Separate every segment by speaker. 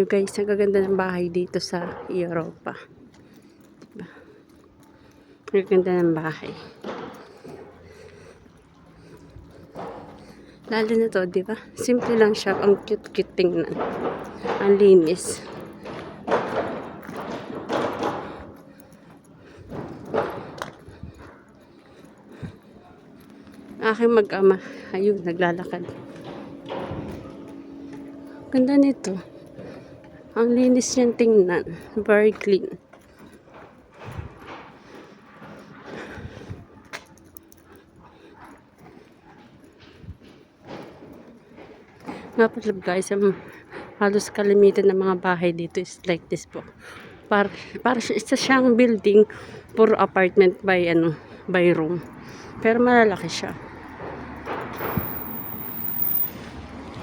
Speaker 1: nyo guys, ang gaganda ng bahay dito sa Europa. Ang gaganda ng bahay. Lalo na to, di ba? Simple lang siya. Ang cute-cute tingnan. Ang linis. Aking mag-ama. Ayun, naglalakad. Ganda nito. Ang linis niyang tingnan. Very clean. Nga guys, ang halos kalimitan ng mga bahay dito is like this po. Para, para isa siyang building, puro apartment by, ano, by room. Pero malalaki siya.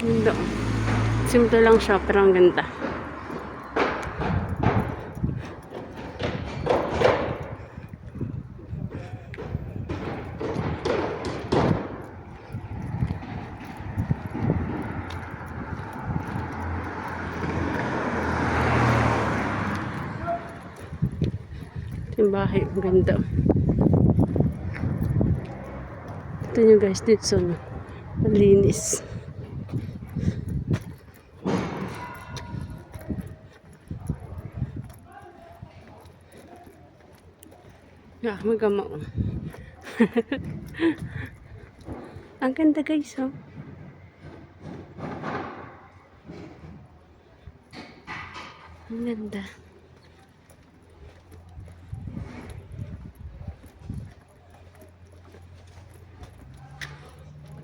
Speaker 1: Ganda. Simple lang siya, pero ang ganda. Yung bahay, ang ganda. Ito nyo guys, dito no? Ang linis. Ah, magama oh. Ang ganda guys, oh. Ang ganda.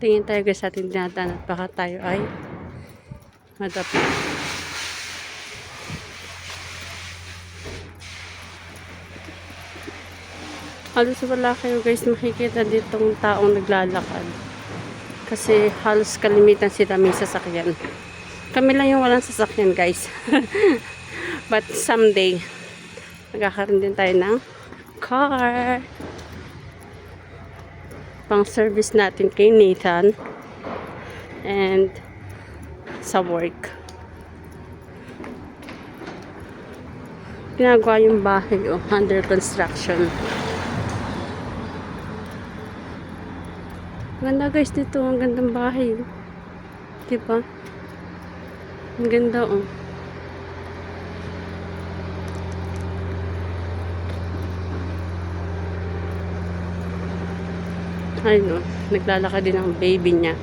Speaker 1: Tingin tayo guys sa ating dinadaan at baka tayo ay madapa. Halos wala kayo guys makikita ditong taong naglalakad. Kasi halos kalimitan sila may sasakyan. Kami lang yung walang sasakyan guys. But someday, magkakaroon din tayo ng car. Pang service natin kay Nathan. And sa work. Ginagawa yung bahay oh, under construction. Ganda guys dito. Ang gandang bahay. Oh. Diba? Ang ganda oh. Ay no. Naglalakad din ang baby niya.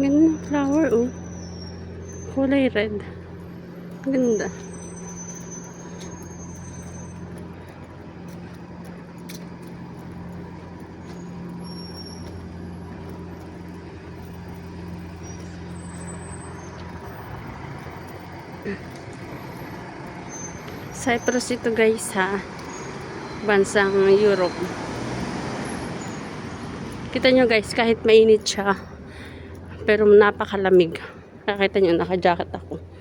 Speaker 1: Ganda ng flower, oh. Kulay red. Ganda. Cyprus ito guys ha. Bansang Europe. Kita nyo guys, kahit mainit siya, pero napakalamig. Nakita nyo, naka-jacket ako.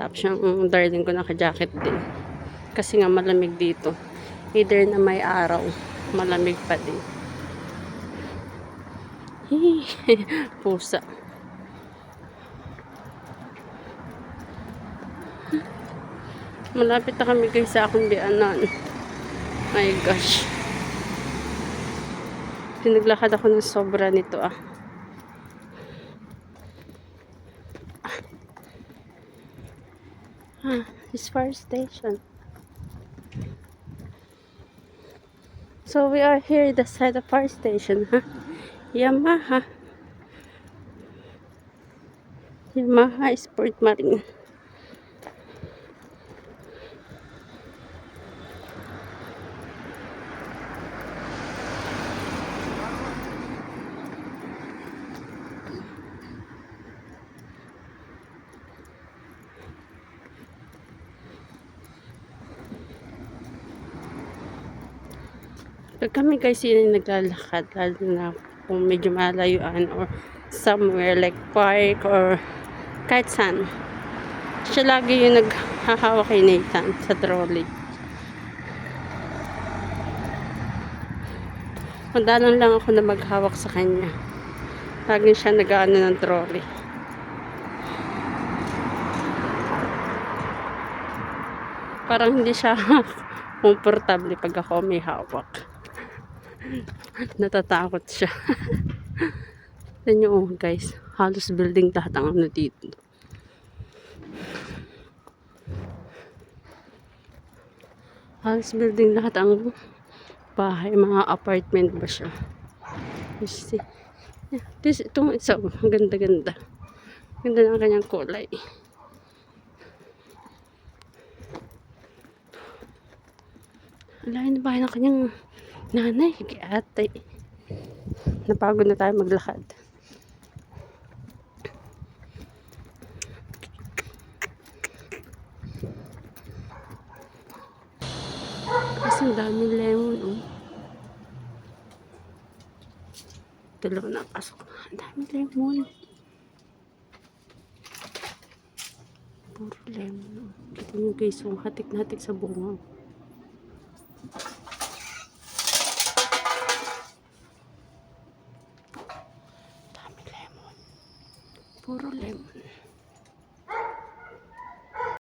Speaker 1: Tapos yung darling ko naka-jacket din. Kasi nga malamig dito. Either na may araw, malamig pa din. Pusa. Malapit na kami guys sa akong bianan. My gosh. Pinaglakad ako ng sobra nito ah. Ah, this fire station. So we are here the side of fire station, huh? Yamaha. Yamaha Sport Marine. Pag kami yung naglalakad, lalo na kung medyo malayuan or somewhere like park or kahit saan. Siya lagi yung naghahawak kay Nathan sa trolley. Madalang lang ako na maghawak sa kanya. Lagi siya nag-ano ng trolley. Parang hindi siya komportable pag ako may hawak. Natatakot siya. Tignan nyo oh, guys. Halos building lahat ang ano dito. Halos building lahat ang bahay. Mga apartment ba siya? You see? Yeah, this, itong isa, oh, ang ganda-ganda. Ganda ng kanyang kulay. Ang layo na bahay ng kanyang nanay, ate. Napagod na tayo maglakad. Kasi ang daming lemon, oh. Dalawa na pasok. Ang daming lemon. Puro lemon, oh. Kita nyo guys, oh, hatik na hatik sa bunga. Dami lemon. Puro lemon.